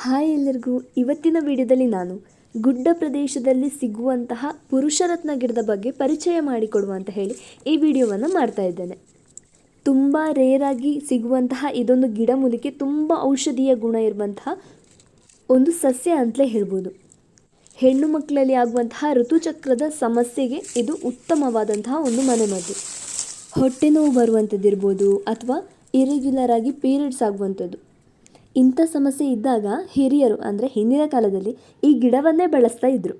Hi ಎಲ್ಲರಿಗೂ. ಇವತ್ತಿನ ವಿಡಿಯೋದಲ್ಲಿ ನಾನು ಗುಡ್ಡ ಪ್ರದೇಶದಲ್ಲಿ ಸಿಗುವಂತಹ ಪುರುಷರತ್ನ ಗಿಡದ ಬಗ್ಗೆ ಪರಿಚಯ ಮಾಡಿಕೊಡುವ ಅಂತ ಹೇಳಿ ಈ ವಿಡಿಯೋವನ್ನು ಮಾಡ್ತಾ ಇದ್ದೇನೆ. ತುಂಬ ರೇರಾಗಿ ಸಿಗುವಂತಹ ಇದೊಂದು ಗಿಡಮೂಲಿಕೆ ತುಂಬ ಔಷಧೀಯ ಗುಣ ಇರುವಂತಹ ಒಂದು ಸಸ್ಯ ಅಂತಲೇ ಹೇಳ್ಬೋದು. ಹೆಣ್ಣು ಮಕ್ಕಳಲ್ಲಿ ಆಗುವಂತಹ ಋತುಚಕ್ರದ ಸಮಸ್ಯೆಗೆ ಇದು ಉತ್ತಮವಾದಂತಹ ಒಂದು ಮನೆಮದ್ದು. ಹೊಟ್ಟೆ ನೋವು ಬರುವಂಥದ್ದಿರ್ಬೋದು ಅಥವಾ ಇರೆಗ್ಯುಲರ್ ಆಗಿ ಪೀರಿಯಡ್ಸ್ ಆಗುವಂಥದ್ದು. ಇಂಥ ಸಮಸ್ಯೆ ಇದ್ದಾಗ ಹಿರಿಯರು, ಅಂದರೆ ಹಿಂದಿನ ಕಾಲದಲ್ಲಿ ಈ ಗಿಡವನ್ನೇ ಬೆಳೆಸ್ತಾ ಇದ್ದರು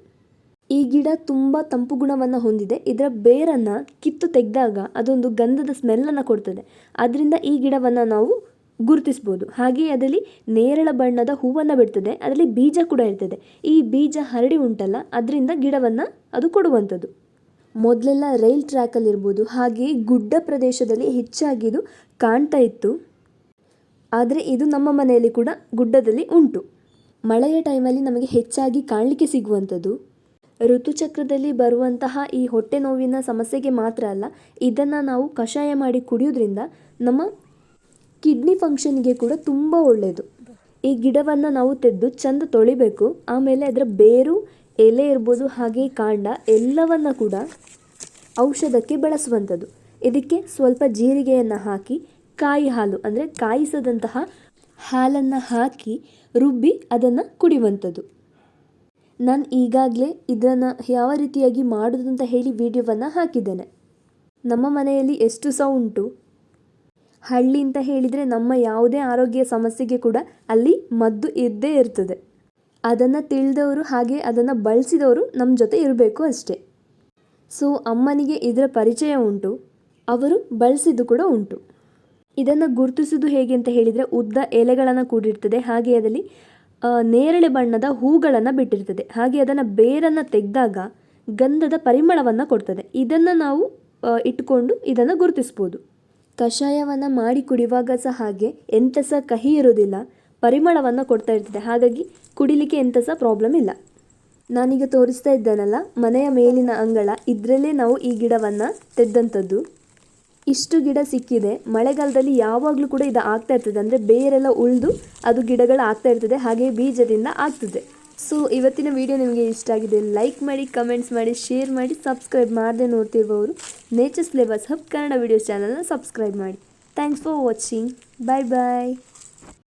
ಈ ಗಿಡ ತುಂಬ ತಂಪು ಗುಣವನ್ನು ಹೊಂದಿದೆ. ಇದರ ಬೇರನ್ನು ಕಿತ್ತು ತೆಗೆದಾಗ ಅದೊಂದು ಗಂಧದ ಸ್ಮೆಲ್ಲನ್ನು ಕೊಡ್ತದೆ. ಅದರಿಂದ ಈ ಗಿಡವನ್ನು ನಾವು ಗುರುತಿಸ್ಬೋದು. ಹಾಗೆಯೇ ಅದರಲ್ಲಿ ನೇರಳ ಬಣ್ಣದ ಹೂವನ್ನು ಬಿಡ್ತದೆ. ಅದರಲ್ಲಿ ಬೀಜ ಕೂಡ ಇರ್ತದೆ. ಈ ಬೀಜ ಹರಡಿ ಉಂಟಲ್ಲ, ಅದರಿಂದ ಗಿಡವನ್ನು ಅದು ಕೊಡುವಂಥದ್ದು. ಮೊದಲೆಲ್ಲ ರೈಲ್ ಟ್ರ್ಯಾಕಲ್ಲಿರ್ಬೋದು. ಹಾಗೆಯೇ ಗುಡ್ಡ ಪ್ರದೇಶದಲ್ಲಿ ಹೆಚ್ಚಾಗಿ ಇದು ಕಾಣ್ತಾ ಇತ್ತು. ಆದರೆ ಇದು ನಮ್ಮ ಮನೆಯಲ್ಲಿ ಕೂಡ ಗುಡ್ಡದಲ್ಲಿ ಉಂಟು. ಮಳೆಯ ಟೈಮಲ್ಲಿ ನಮಗೆ ಹೆಚ್ಚಾಗಿ ಕಾಣಲಿಕ್ಕೆ ಸಿಗುವಂಥದ್ದು. ಋತುಚಕ್ರದಲ್ಲಿ ಬರುವಂತಹ ಈ ಹೊಟ್ಟೆ ನೋವಿನ ಸಮಸ್ಯೆಗೆ ಮಾತ್ರ ಅಲ್ಲ, ಇದನ್ನು ನಾವು ಕಷಾಯ ಮಾಡಿ ಕುಡಿಯೋದ್ರಿಂದ ನಮ್ಮ ಕಿಡ್ನಿ ಫಂಕ್ಷನ್ಗೆ ಕೂಡ ತುಂಬ ಒಳ್ಳೆಯದು ಈ ಗಿಡವನ್ನು ನಾವು ತೆಗೆದು ಚಂದ ತೊಳಿಬೇಕು, ಆಮೇಲೆ ಅದರ ಬೇರು, ಎಲೆ ಇರ್ಬೋದು, ಹಾಗೆ ಕಾಂಡ ಎಲ್ಲವನ್ನು ಕೂಡ ಔಷಧಕ್ಕೆ ಬಳಸುವಂಥದ್ದು. ಇದಕ್ಕೆ ಸ್ವಲ್ಪ ಜೀರಿಗೆಯನ್ನು ಹಾಕಿ ಕಾಯಿ ಹಾಲು, ಅಂದರೆ ಕಾಯಿಸದಂತಹ ಹಾಲನ್ನು ಹಾಕಿ ರುಬ್ಬಿ ಅದನ್ನು ಕುಡಿಯುವಂಥದ್ದು. ನಾನು ಈಗಾಗಲೇ ಇದನ್ನು ಯಾವ ರೀತಿಯಾಗಿ ಮಾಡೋದು ಅಂತ ಹೇಳಿ ವಿಡಿಯೋವನ್ನು ಹಾಕಿದ್ದೇನೆ. ನಮ್ಮ ಮನೆಯಲ್ಲಿ ಎಷ್ಟು ಸಹ ಉಂಟು. ಹಳ್ಳಿ ಅಂತ ಹೇಳಿದರೆ ನಮ್ಮ ಯಾವುದೇ ಆರೋಗ್ಯ ಸಮಸ್ಯೆಗೆ ಕೂಡ ಅಲ್ಲಿ ಮದ್ದು ಇದ್ದೇ ಇರ್ತದೆ. ಅದನ್ನು ತಿಳಿದವರು ಹಾಗೆ ಅದನ್ನು ಬಳಸಿದವರು ನಮ್ಮ ಜೊತೆ ಇರಬೇಕು ಅಷ್ಟೇ. ಸೊ ಅಮ್ಮನಿಗೆ ಇದರ ಪರಿಚಯ ಉಂಟು. ಅವರು ಬಳಸಿದ್ದು ಕೂಡ ಉಂಟು. ಇದನ್ನು ಗುರುತಿಸುವುದು ಹೇಗೆ ಅಂತ ಹೇಳಿದರೆ ಉದ್ದ ಎಲೆಗಳನ್ನು ಕೂಡಿರ್ತದೆ. ಹಾಗೆ ಅದರಲ್ಲಿ ನೇರಳೆ ಬಣ್ಣದ ಹೂಗಳನ್ನು ಬಿಟ್ಟಿರ್ತದೆ. ಹಾಗೆ ಅದನ್ನು ಬೇರನ್ನು ತೆಗೆದಾಗ ಗಂಧದ ಪರಿಮಳವನ್ನು ಕೊಡ್ತದೆ. ಇದನ್ನು ನಾವು ಇಟ್ಟುಕೊಂಡು ಇದನ್ನು ಗುರುತಿಸ್ಬೋದು. ಕಷಾಯವನ್ನು ಮಾಡಿ ಕುಡಿಯುವಾಗ ಸಹ ಹಾಗೆ ಎಂಥ ಸಹ ಕಹಿ ಇರೋದಿಲ್ಲ ಪರಿಮಳವನ್ನು ಕೊಡ್ತಾ ಇರ್ತದೆ. ಹಾಗಾಗಿ ಕುಡಿಲಿಕ್ಕೆ ಎಂಥ ಸಹ ಪ್ರಾಬ್ಲಮ್ ಇಲ್ಲ. ನಾನೀಗ ತೋರಿಸ್ತಾ ಇದ್ದೇನಲ್ಲ, ಮನೆಯ ಮೇಲಿನ ಅಂಗಳ, ಇದರಲ್ಲೇ ನಾವು ಈ ಗಿಡವನ್ನು ತೆಗೆದಂಥದ್ದು. ಇಷ್ಟು ಗಿಡ ಸಿಕ್ಕಿದೆ. ಮಳೆಗಾಲದಲ್ಲಿ ಯಾವಾಗಲೂ ಕೂಡ ಇದು ಆಗ್ತಾ ಇರ್ತದೆ. ಅಂದರೆ ಬೇರೆಲ್ಲ ಉಳಿದು ಅದು ಗಿಡಗಳು ಆಗ್ತಾ ಇರ್ತದೆ. ಹಾಗೆ ಬೀಜದಿಂದ ಆಗ್ತದೆ. ಸೊ ಇವತ್ತಿನ ವಿಡಿಯೋ ನಿಮಗೆ ಇಷ್ಟ ಆಗಿದೆ. ಲೈಕ್ ಮಾಡಿ ಕಮೆಂಟ್ಸ್ ಮಾಡಿ ಶೇರ್ ಮಾಡಿ ಸಬ್ಸ್ಕ್ರೈಬ್ ಮಾಡದೆ ನೋಡ್ತಿರುವವರು. Nature lovers hub Kannada video ಚಾನಲ್ನ ಸಬ್ಸ್ಕ್ರೈಬ್ ಮಾಡಿ. Thanks for watching bye bye